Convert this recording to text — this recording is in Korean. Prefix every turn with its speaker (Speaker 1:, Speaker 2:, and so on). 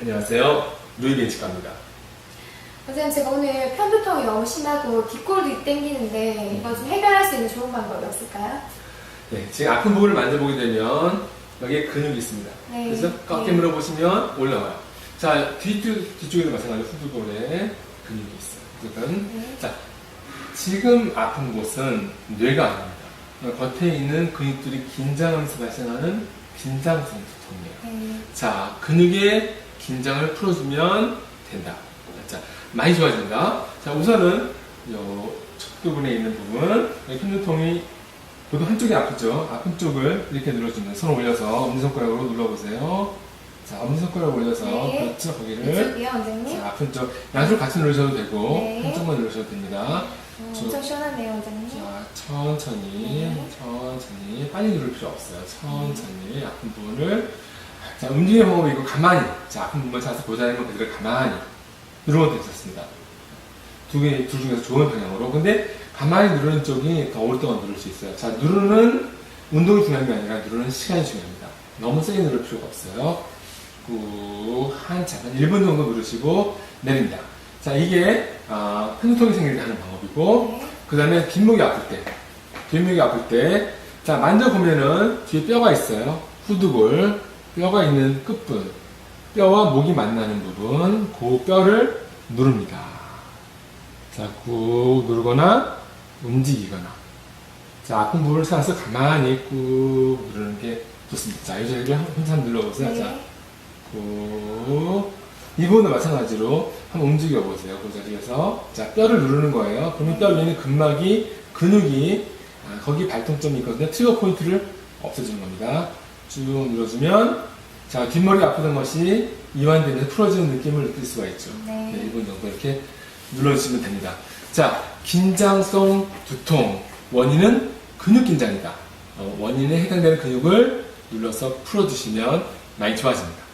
Speaker 1: 안녕하세요. 루이 벤치과입니다.
Speaker 2: 선생님 제가 오늘 편두통이 너무 심하고 뒷골도 땡기는데 이거 좀 해결할 수 있는 좋은 방법이 없을까요?
Speaker 1: 네, 지금 아픈 부분을 만져보게 되면 여기에 근육이 있습니다.
Speaker 2: 네.
Speaker 1: 그래서 꺾게
Speaker 2: 네.
Speaker 1: 물어보시면 올라와요. 자, 뒤쪽, 뒤쪽에도 마찬가지로 후두골에 근육이 있어요. 그러니까
Speaker 2: 네.
Speaker 1: 자, 지금 아픈 곳은 뇌가 아닙니다. 겉에 있는 근육들이 긴장하면서 발생하는 긴장성 두통이에요.
Speaker 2: 네.
Speaker 1: 자, 근육의 긴장을 풀어주면 된다. 자, 많이 좋아진다. 자, 우선은 요 척부분에 있는 부분, 편두통이 보통 한쪽이 아프죠? 아픈 쪽을 이렇게 눌러주면 손을 올려서 엄지손가락으로 눌러보세요. 자, 엄지손가락 올려서
Speaker 2: 네.
Speaker 1: 그렇죠, 거기를.
Speaker 2: 이쪽이요 원장님?
Speaker 1: 자, 아픈 쪽 양쪽 같이 누르셔도 되고
Speaker 2: 네.
Speaker 1: 한쪽만 누르셔도 됩니다.
Speaker 2: 어,
Speaker 1: 저-
Speaker 2: 엄청 시원하네요 원장님
Speaker 1: 자, 천천히,
Speaker 2: 네.
Speaker 1: 천천히, 빨리 누를 필요 없어요. 천천히 아픈 부분을 자, 움직이는 방법이 있고 가만히 자, 아픈 부분을 찾아서 보자는 건 그대로 가만히 누르면 괜찮습니다. 두 개, 둘 중에서 좋은 방향으로. 근데 가만히 누르는 쪽이 더 오랫동안 누를 수 있어요. 자, 누르는 운동이 중요한 게 아니라 누르는 시간이 중요합니다. 너무 세게 누를 필요가 없어요. 꾹, 한참, 한 1분 정도 누르시고 내립니다. 자, 이게, 아, 편두통이 생길 때 하는 방법이고,
Speaker 2: 네.
Speaker 1: 그 다음에 뒷목이 아플 때, 뒷목이 아플 때, 자, 만져보면은 뒤에 뼈가 있어요. 후두골, 뼈가 있는 끝부분, 뼈와 목이 만나는 부분, 그 뼈를 누릅니다. 자, 꾹 누르거나 움직이거나. 자, 아픈 부분을 찾아서 가만히 꾹 누르는 게 좋습니다. 자, 이 자리를 혼자 눌러보세요. 자,
Speaker 2: 네.
Speaker 1: 꾹. 이 부분도 마찬가지로 한번 움직여 보세요. 그 자리에서. 자, 뼈를 누르는 거예요. 그러면 뼈 위에는 근막이, 근육이, 아, 거기 발통점이 있거든요. 트리거 포인트를 없애주는 겁니다. 쭉 눌러주면, 자, 뒷머리 아프던 것이 이완되면서 풀어지는 느낌을 느낄 수가 있죠.
Speaker 2: 네.
Speaker 1: 네, 1분 정도 이렇게 눌러주시면 됩니다. 자, 긴장성 두통. 원인은 근육 긴장이다. 어, 원인에 해당되는 근육을 눌러서 풀어주시면 많이 좋아집니다.